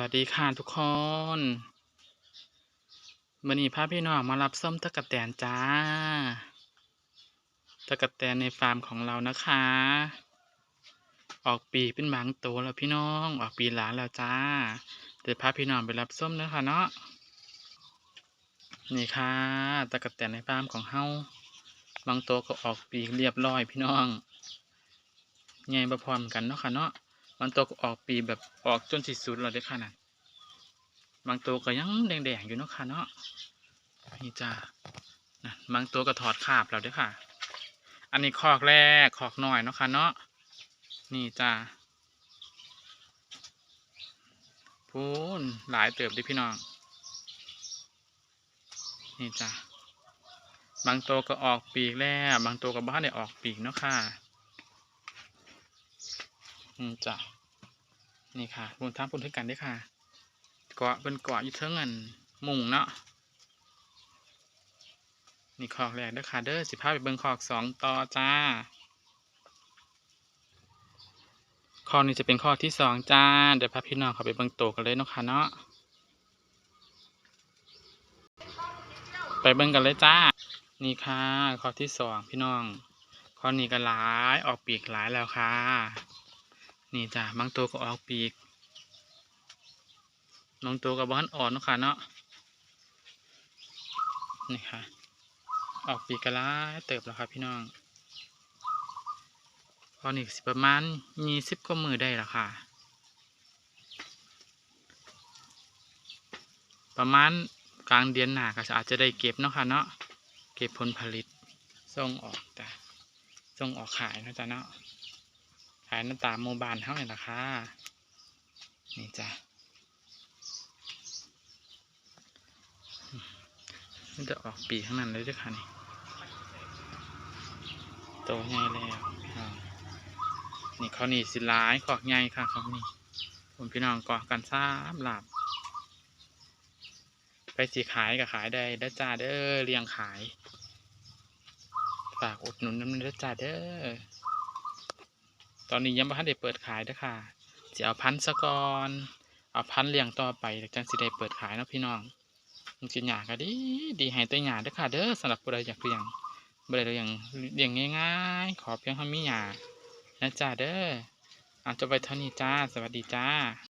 วัสดีค่ะทุกคนวันนี้พาพี่น้องมารับส้มตะกะแตนจ้า ตะกะแตนในฟาร์มของเรานะคะ ออกปีเป็นบางตัวแล้วพี่น้อง ออกปีหลานแล้วจ้า เดี๋ยวพาพี่น้องไปรับส้มนะคะเนาะ นี่ค่ะ ตะกะแตนในฟาร์มของเฮา บางตัวก็ออกปีเรียบร้อยพี่น้องใหญ่บ่พร้อมกันเนาะค่ะเนาะ บางตัวออกปีแบบออกจนสิสุดแล้วเด้อค่ะนั่นบางตัวก็ยังแดงๆอยู่เนาะค่ะเนาะนี่จ้านะบางตัวก็ถอดคราบแล้วเด้ค่ะ อันนี้คอกแรกคอกหน่อยเนาะค่ะเนาะนี่จ้าพูนหลายเติบดิพี่น้อง นี่จ้าบางตัวก็ออกปีกแล้ว บางตัวก็บ้านได้ออกปีกเนาะค่ะ อืมจ้ะ นี่ค่ะบนทางพุ่นทึกกันด้อค่ะเกาะเป็นเกาะอยู่เทิงอันมุงเนาะนี่คอกแรกเด้อค่ะเด้อสิพาไปเบิ่งคอกสองต่อจ้าคอกนี้จะเป็นคอกที่สองจ้าเดี๋ยวพาพี่น้องเข้าไปเบิ่งโตกันเลยเนาะค่ะเนาะไปเบิ่งกันเลยจ้า นี่ค่ะคอกที่สองพี่น้องคอกนี้ก็หลายออกปีกหลายแล้วค่ะ นี่จ้ะบางตัวก็ออกปีกบางตัวก็บ้านอ่อนนะค่ะเนาะนี่ค่ะ ออกปีกกระลาเติบแล้วครับพี่น้องพอนี่สิประมาณยี่สิบกว่ามือได้แล้วค่ะ ประมาณกลางเดือนหน้าก็อาจจะได้เก็บเนาะค่ะเนาะเก็บผลผลิตส่งออกจ้ะส่งออกขายนะจ๊ะเนาะายน้ำตาลโมบานเท่าไหร่ละคะนี่จ้ะมันจะออกปีข้างนั้นเลยด้วยค่ะนี่โตใหญ่แล้วนี่เขานี่สิร้ายขอกใหญ่ค่ะเขานี่ผมพี่น้องกาะกันซ้ำหลับไปสีขายก็ขายได้ด้จ้าเด้อเลี้ยงขาย ฝากอุดหนุนน้ำด้จ้าเด้อ ตอนนี้ยังไม่ทันได้เปิดขายนะค่ะจะเอาพันธุ์ซะก่อนเอาพันธุ์เลี้ยงต่อไปแล้วจังสิได้เปิดขายเนาะพี่น้องมันกินหยาก็ดีดีให้ตัวหยาด้อค่ะ เด้อสำหรับผู้ใดอยากเลี้ยงผู้ใดเลี้ยงเลี้ยงง่ายๆ ขอเพียงทำมีหยานะจ้าเด้ออาจะไปเท่านี้จ้า สวัสดีจ้า